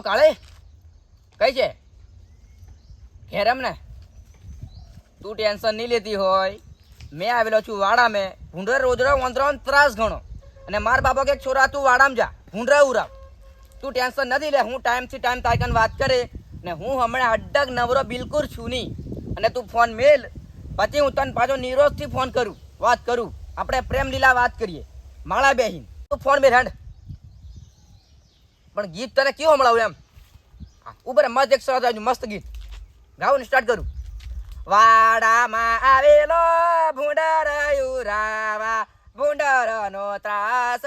કઈ છે? ઘેરમ ને? તું ટેન્શન નહીં લેતી હોય. મેં આવેલો છું વાડા મેં. ભૂંડરે રોજરો વંદરો ત્રાસ ઘણો. અને માર બાપા કે છોરા, તું વાડામ જા. ભૂંડરા ઉરાવ. તું ટેન્શન નથી લે. હું ટાઈમથી ટાઈમ તારકન વાત કરે. ને હું હમણાં અડ્ડક નવરો બિલકુલ છું નહીં. અને તું ફોન મેલ. પછી હું તને પાછો નિરોજથી ફોન કરું. વાત કરું. આપણે પ્રેમ લીલા વાત કરીએ. માળા બેહીન. તું ફોન મેલ, હેડ. પણ ગીત તને કેવું હમણાં એમ? હા, ઉપર મસ્ત એક સરસ આવ્યું મસ્ત ગીત. ગાવું સ્ટાર્ટ કરું. વાડામાં આવેલો ભૂંડર યુરાવા ભૂંડરનો ત્રાસ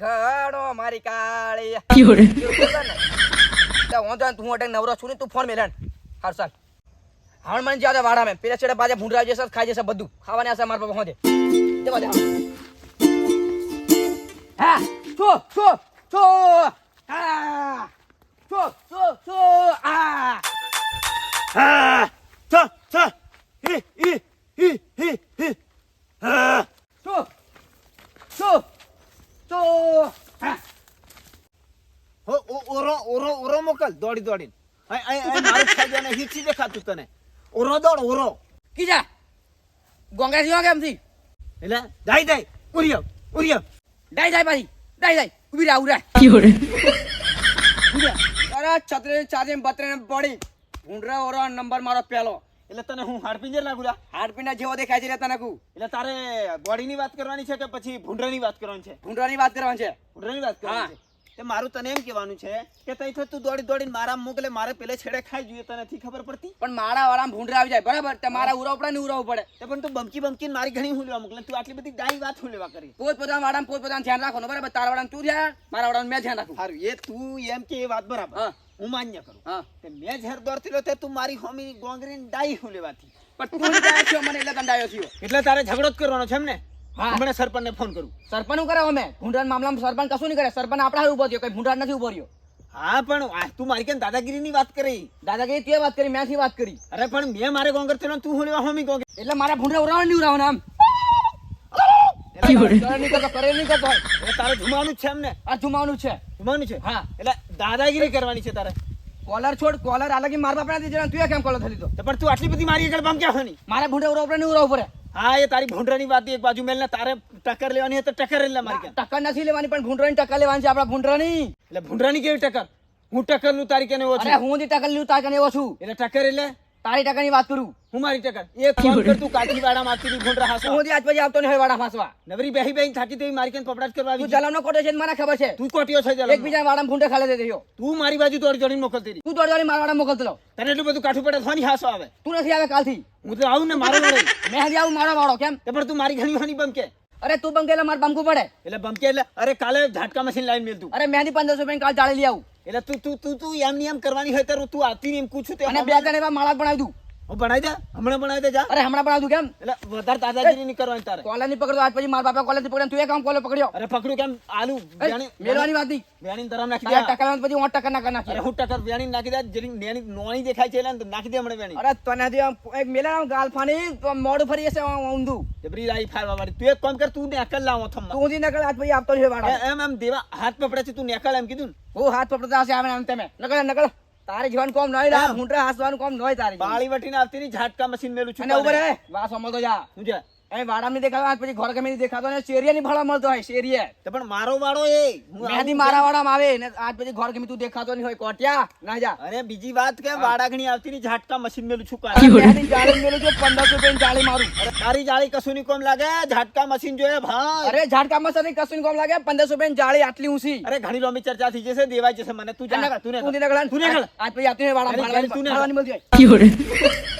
ઘણો મારી કાળી，તો વાંધો નહીં, તું અટેક નવરો છું ને તું ફોન મેલાન. હાર ચાલ. હાણ મને જ્યાં વાડા મેં પેલા છેડે પાછા ભૂંડરા જશે ખાઈ જશે બધું. ખાવાની આશા મારા પાસે પહોંચે હા છો છો છો હા છો છો છો આ Ah! Ta! Ta! Hi! Hi! Hi! Hi! Hi! Ah! છો છો છો હા હો ઓ- ઓરો ઓરો ઓરો મોકલ દોડી દોડીને અહીં અહીં અહીં મારું ખાઈ જાય ને હિચી દેખાતું તને ઓરો દોડ ઓરો કીજા ગોંગા જીવા કેમ થી એટલે દાઈ દાઈ ઉરિયો ઉરિયો ડાઈ ડાઈ પાછી ડાઈ ડાઈ ઊભી રા ઉરા，અરે છત્રી ચાર્જિંગ બત્રી પડી ભૂંડરા ઓરો નંબર મારો પહેલો એટલે તને હું હાડપિંજર લાગુ લા? હાડપીના જેવો દેખાય છે તને કુ એટલે તારે બોડીની વાત કરવાની છે કે પછી ભૂંડરાની વાત કરવાની છે? ભૂંડરાની વાત કરવાની છે. ભૂંડરાની વાત કરવાની છે. તે મારું તને એમ કહેવાનું છે કે તઈ તું દોડી દોડીને મારા મોકલે મારે પેલે છેડે ખાઈ જોઈએ તને નથી ખબર પડતી? પણ મારા વાળા ભૂંડરા આવી જાય બરાબર? તે મારા ઉરાવ પડે ને ઉરાવ પડે તે પણ તું બમકી બમકીને મારી ઘણી હું લેવા મોકલે તું આટલી બધી ડાઈ વાત હું લેવા કરી. પોત પોતાના વાળા પોત પોતાનું ધ્યાન રાખો બરાબર? તારા વાળા તું ધ્યાન મારા વાળા મેં ધ્યાન રાખું. સારું એ તું એમ કે એ વાત બરાબર. હા. હું માન્ય કરું. હા. તે મેં ઝેર લો તે તું મારી હોમી ગોંગરીને ડાઈ હું લેવાથી પણ તું ડાયો મને એટલે તને ડાયો થયો એટલે તારે ઝઘડો જ કરવાનો છે એમ ને. હમણાં સરપંચને ફોન કરું. સરપંચ કરે? અમે ભૂંડાન મામલામાં સરપંચ કશું નહીં કરે. સરપંચ આપણા હારું ઊભો થયો. કઈ ભૂંડાન નથી ઊભો રહ્યો. હા પણ આ તું મારી કેમ દાદાગીરીની વાત કરી? દાદાગીરી તે વાત કરી મેંથી વાત કરી. અરે પણ મેં મારે કોણ થયો તું હું લેવા હોમી ગોંગર એટલે મારા ભૂંડા ઉરાવણ નહીં ઉરાવણ આમ. નહીં કરતો કરે નહીં કરતો. તારે જુમાવાનું છે એમ ને આ જુમાવાનું છે. જુમાનું છે? હા. એટલે દાદાગીરી કરવાની છે તારે. કોલર છોડ કોલર આલગી માર પણ તું કેમ કોલર થઈ લીધો તો પણ તું આટલી બધી મારી આગળ બમ ક્યાં હોની મારે ભૂંડે ઉરાવ પડે નહીં ઉરાવ પડે. હા એ તારી ભૂંડરાની વાત એક બાજુ મેલ તારે ટક્કર લેવાની તો ટક્કર લઈ લે મારી કે ટક્કર નથી લેવાની પણ ભૂંડરાની ટક્કર લેવાની છે આપણા ભૂંડરાની. એટલે ભૂંડરાની કેવી ટક્કર? હું ટક્કર લઉં તારી કેને ઓછી હું જે ટક્કર લઉં તાર કેને એવો છું. એટલે ટક્કર એટલે તારી ટકાની વાત કરું? હું મારી ટકા એ ફોન કર તું કાઠી વાડા મારતી હતી ભૂંડરા હાસો હું આજ પછી આવતો ને હોય વાડા નવરી બેહી બેહી થાકી તેવી મારી કેન પપડાટ કરવા આવી તું છે? કોટે છે મને ખબર છે? તું કોટિયો છે જલા એકબીજા વાડામાં ભૂંડે ખાલે દે દેયો તું મારી બાજુ દોડી દોડીને મોકલતી રહી તું દોડ દોડી મારા વાડા મોકલતો. તને એટલું બધું કાઠું પડે થોની હાસો આવે. તું નથી આવે કાલથી. હું તો આવું ને મારો વડે. મેં હજી આવું મારો વાળો કેમ? તે પણ તું મારી ઘણી ઘણી બમકે. અરે તું બંકે એટલે મારે બમકું પડે. એટલે બમકે એટલે અરે કાલે ઝાટકા મશીન લાઈન મેલ તું. અરે મેં પંદરસો રૂપિયા કાલ ચાળી લઈ આવું. એટલે તું તું તું તું એમ ની એમ કરવાની હોય ત્યારે તું આવતી એમ પૂછું તે અને બે ત્રણ એવા માળા બનાવી દઉં. હું ભણાઈ દે? હમણાં ભણાઈ દે જા. અરે હમણાં દઉં કેમ? એટલે વધારે દાદાગીરી નહીં કરવાની તારે. કોલરની પકડતો આજ પછી મારા બાપા કોલર પકડ્યો તું એ કામ કોલર પકડ્યો. અરે પકડું કેમ? આલુ મેળવાની વાત નહીં. વેણી તરફ નાખી દે. પછી હું ટકા ના નાખી હું ટકર વેણી નાખી દે જરી નેની નોણી દેખાય છે એટલે નાખી દે હમણાં વેણી. અરે તને જે એક મેલે ને ગાલ ફાની તો ફરી જશે આમ ઊંધું. જબરી રાઈ વાળી. તું એક કામ કર તું ને અકલ લાવો થમ તું ઊંધી નકળ આજ પછી આપતો છે વાળા એમ એમ દેવા હાથ પકડે છે તું નેકળ એમ કીધું ને. હું હાથ પકડતા હશે આવે ને તમે. નકળ નકળ. તારી જીવન કોમ નહીં લા મૂંઢા હાસવાનું કોમ નહીં તારી બાળી વટીને આવતી ની ઝાટકા મશીન મેલું છું અને ઉપર હે વાસ તો જા. શું છે એ વાડા ની દેખાતો આજ પછી ઘર ગમે દેખાતો ને શેરીએ ની ભાડા મળતો હોય શેરીએ. તો પણ મારો વાળો એ. હું મારા વાડામાં આવે ને આજ પછી ઘર ગમે તું દેખાતો નહીં હોય કોટિયા ના જા. અરે બીજી વાત કે વાડાગણી આવતી ની ઝાટકા મશીન મેલું છું કાલે. જાળી મેલું છું પંદરસો રૂપિયા જાળી મારું. અરે તારી જાળી કશું ની કોમ લાગે? ઝાટકા મશીન જોઈએ ભાઈ. અરે ઝાડકામાં સર કશું કોમ લાગે પંદરસો રૂપિયા જાળી આટલી ઊંચી. અરે ઘણી લોમી ચર્ચા થઈ જશે દેવાય જશે મને. તું જા તું ને તું આજ પછી આપતી વાડા તું ને મળતી હોય. 有人，